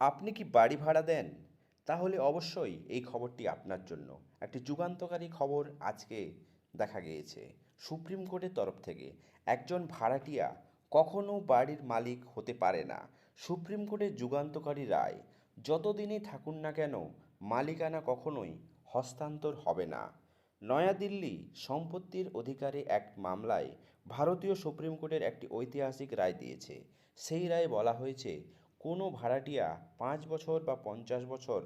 আপনি কি বাড়ি ভাড়া দেন? তাহলে অবশ্যই এই খবরটি আপনার জন্য। একটি যুগান্তকারী খবর আজকে দেখা গিয়েছে সুপ্রিম কোর্টের তরফ থেকে। একজন ভাড়াটিয়া কখনো বাড়ির মালিক হতে পারে না। সুপ্রিম কোর্টের যুগান্তকারী রায়, যতদিনই থাকুন না কেন, মালিকানা কখনোই হস্তান্তর হবে না। নয়াদিল্লি সম্পত্তির অধিকারে এক মামলায় ভারতীয় সুপ্রিম কোর্টের একটি ঐতিহাসিক রায় দিয়েছে। সেই রায়ে বলা হয়েছে কোনো ভাড়াটিয়া পাঁচ বছর বা পঞ্চাশ বছর,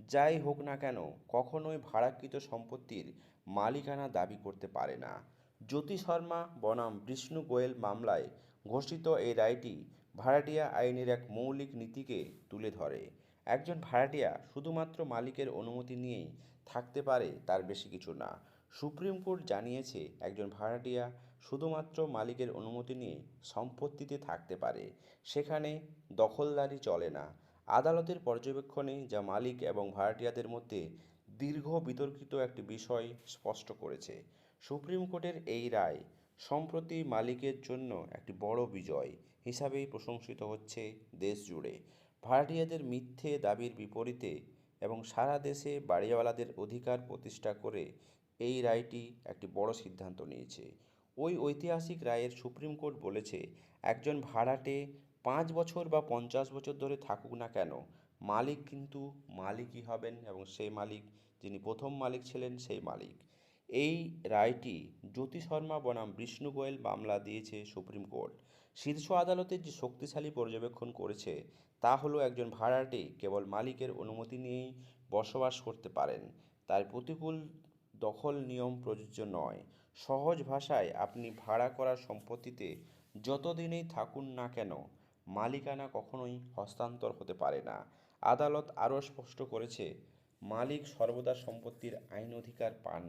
যাই হোক না কেন, কখনোই ভাড়াকৃত সম্পত্তির মালিকানা দাবি করতে পারে না। জ্যোতি শর্মা, বনাম বিষ্ণু গোয়েল মামলায় ঘোষিত এই রায়টি ভাড়াটিয়া আইনের এক মৌলিক নীতিকে তুলে ধরে। একজন ভাড়াটিয়া শুধুমাত্র মালিকের অনুমতি নিয়েই থাকতে পারে তার বেশি কিছু না। সুপ্রিম কোর্ট জানিয়েছে, একজন ভাড়াটিয়া শুধুমাত্র মালিকের অনুমতি নিয়ে সম্পত্তিতে থাকতে পারে। সেখানে দখলদারি চলে না। আদালতের পর্যবেক্ষণে যা মালিক এবং ভাড়াটিয়াদের মধ্যে দীর্ঘ বিতর্কিত একটি বিষয় স্পষ্ট করেছে। সুপ্রিম কোর্টের এই রায় সম্প্রতি মালিকের জন্য একটি বড় বিজয় হিসাবেই প্রশংসিত হচ্ছে দেশ জুড়ে। ভাড়াটিয়াদের মিথ্যে দাবির বিপরীতে এবং সারা দেশে বাড়িওয়ালাদের অধিকার প্রতিষ্ঠা করে এই রায়টি একটি বড় সিদ্ধান্ত নিয়েছে। ওই ঐতিহাসিক রায়ের সুপ্রিম কোর্ট বলেছে, একজন ভাড়াটে পাঁচ বছর বা পঞ্চাশ বছর ধরে থাকুক না কেন, মালিক কিন্তু মালিকই হবেন এবং সেই মালিক যিনি প্রথম মালিক ছিলেন সেই মালিক। এই রায়টি জ্যোতি শর্মা, বনাম বিষ্ণু গোয়েল মামলা দিয়েছে সুপ্রিম কোর্ট। শীর্ষ আদালতের যে শক্তিশালী পর্যবেক্ষণ করেছে, তা হলো একজন ভাড়াটে কেবল মালিকের অনুমতি নিয়েই বসবাস করতে পারেন। তার প্রতিকূল দখল নিয়ম প্রযোজ্য নয়। সহজ ভাষায় আপনি ভাড়া করা সম্পত্তিতে যতদিনেই থাকুন না কেন, মালিকানা কখনোই হস্তান্তর হতে পারে না। আদালত আরও স্পষ্ট করেছে, মালিক সর্বদা সম্পত্তির আইন অধিকার পান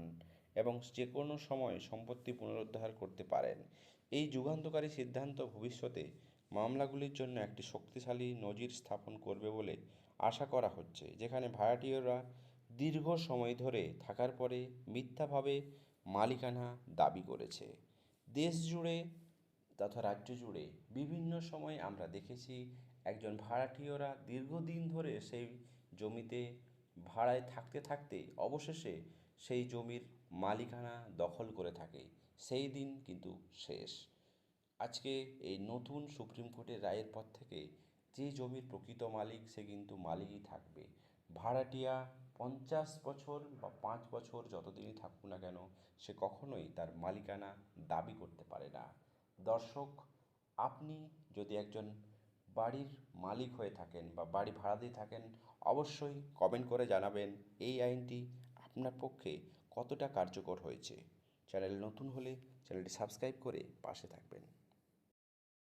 এবং যে কোনো সময় সম্পত্তি পুনরুদ্ধার করতে পারেন। এই যুগান্তকারী সিদ্ধান্ত ভবিষ্যতে মামলাগুলির জন্য একটি শক্তিশালী নজির স্থাপন করবে বলে আশা করা হচ্ছে, যেখানে ভাড়াটিয়ারা দীর্ঘ সময় ধরে থাকার পরে মিথ্যাভাবে মালিকানা দাবি করেছে। দেশ জুড়ে তথা রাজ্য জুড়ে বিভিন্ন সময় আমরা দেখেছি একজন ভাড়াটিয়রা দীর্ঘদিন ধরে সেই জমিতে ভাড়ায় থাকতে থাকতে অবশেষে সেই জমির মালিকানা দখল করে থাকে। সেই দিন কিন্তু শেষ। আজকে এই নতুন সুপ্রিম কোর্টের রায়ের পর থেকে যে জমির প্রকৃত মালিক সে কিন্তু মালিকই থাকবে। ভাড়াটিয়া পঞ্চাশ বছর বা পাঁচ বছর যতদিনই থাকুক না কেন, সে কখনোই তার মালিকানা দাবি করতে পারে না। দর্শক, আপনি যদি একজন বাড়ির মালিক হয়ে থাকেন বা বাড়ি ভাড়া দিয়ে থাকেন, অবশ্যই কমেন্ট করে জানাবেন এই আইনটি আপনার পক্ষে কতটা কার্যকর হয়েছে। চ্যানেল নতুন হলে চ্যানেলটি সাবস্ক্রাইব করে পাশে থাকবেন।